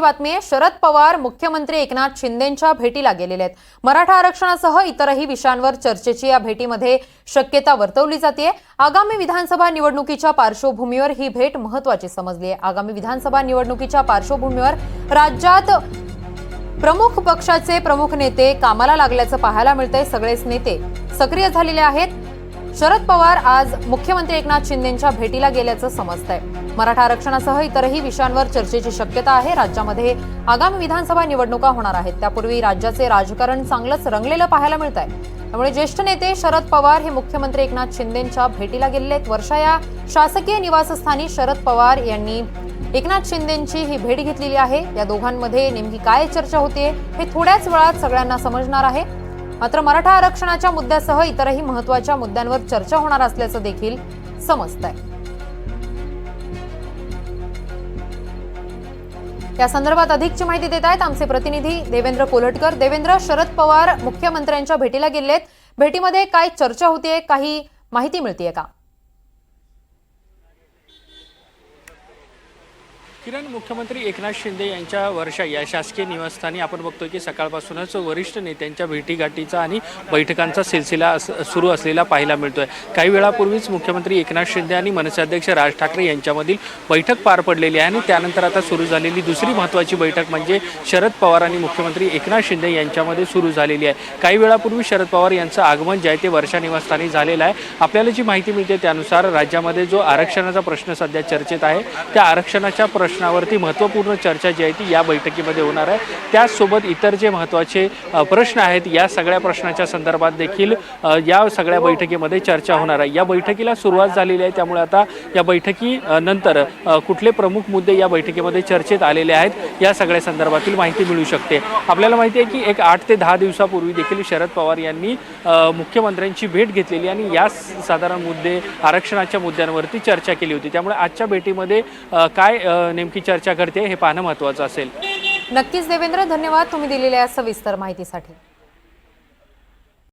बातमी आहे. शरद पवार मुख्यमंत्री एकनाथ शिंदेंच्या भेटीला गेलेले आहेत. मराठा आरक्षणासह इतरही विषयांवर चर्चेची या भेटीमध्ये शक्यता वर्तवली जाते आगामी विधानसभा निवडणुकीच्या पार्श्वभूमीवर ही भेट महत्वाची समजली आहे आगामी विधानसभा निवडणुकीच्या पार्श्वभूमीवर राज्यात प्रमुख पक्षाचे प्रमुख नेते कामाला लागल्याचं पाहायला मिळतंय. सगळेच नेते सक्रिय झालेले आहेत. शरद पवार आज मुख्यमंत्री एकनाथ शिंदेंच्या भेटीला गेल्याचं समजत आहे मराठा आरक्षणासह इतरही विषयांवर चर्चेची शक्यता आहे. राज्यामध्ये आगामी विधानसभा निवडणुका होणार आहेत. त्यापूर्वी राज्याचे राजकारण चांगलंच रंगलेलं पाहायला मिळत आहे त्यामुळे ज्येष्ठ नेते शरद पवार हे मुख्यमंत्री एकनाथ शिंदेंच्या भेटीला गेलेले आहेत. वर्षा या शासकीय निवासस्थानी शरद पवार यांनी एकनाथ शिंदेंची ही भेट घेतलेली आहे. या दोघांमध्ये नेमकी काय चर्चा होते हे थोड्याच वेळात सगळ्यांना समजणार आहे. मात्र मराठा आरक्षणाच्या मुद्द्यासह इतरही महत्त्वाच्या मुद्द्यांवर चर्चा होणार असल्याचं देखील समजत आहे या संदर्भात अधिकची माहिती देत आहेत आमचे प्रतिनिधी देवेंद्र कोलटकर. देवेंद्र शरद पवार मुख्यमंत्र्यांच्या भेटीला गेलेत. आहेत भेटीमध्ये काय चर्चा होतीये काही माहिती मिळतीये का? किरण मुख्यमंत्री एकनाथ शिंदे यांच्या वर्षा या शासकीय निवासस्थानी आपण बघतोय की सकाळपासूनच वरिष्ठ नेत्यांच्या भेटीगाठीचा आणि बैठकांचा सिलसिला सुरू असलेला पाहायला मिळतोय. काही वेळापूर्वीच मुख्यमंत्री एकनाथ शिंदे आणि मनसे अध्यक्ष राज ठाकरे यांच्यामधील बैठक पार पडलेली आहे आणि त्यानंतर आता सुरू झालेली दुसरी महत्त्वाची बैठक म्हणजे शरद पवार आणि मुख्यमंत्री एकनाथ शिंदे यांच्यामध्ये सुरू झालेली आहे. काही वेळापूर्वी शरद पवार यांचं आगमन जे आहे ते वर्षा निवासस्थानी झालेलं आहे आपल्याला जी माहिती मिळते त्यानुसार राज्यामध्ये जो आरक्षणाचा प्रश्न सध्या चर्चेत आहे त्या आरक्षणाच्या प्रश्न प्रश्नावरती महत्त्वपूर्ण चर्चा जी आहे ती या बैठकीमध्ये होणार आहे. त्याचसोबत इतर जे महत्त्वाचे प्रश्न आहेत या सगळ्या प्रश्नाच्या संदर्भात देखील या सगळ्या बैठकीमध्ये चर्चा होणार आहे. या बैठकीला सुरुवात झालेली आहे त्यामुळे आता या बैठकी नंतर कुठले प्रमुख मुद्दे या बैठकीमध्ये चर्चेत आलेले आहेत या सगळ्या संदर्भातील माहिती मिळू शकते. आपल्याला माहिती आहे की एक आठ ते दहा दिवसापूर्वी देखील शरद पवार यांनी मुख्यमंत्र्यांची भेट घेतलेली आणि या साधारण मुद्दे आरक्षणाच्या मुद्द्यांवरती चर्चा केली होती. त्यामुळे आजच्या भेटीमध्ये काय नेमकं नेमकी चर्चा करते हे पाहणं महत्त्वाचं असेल. नक्कीच देवेंद्र धन्यवाद तुम्ही दिलेल्या सविस्तर माहितीसाठी.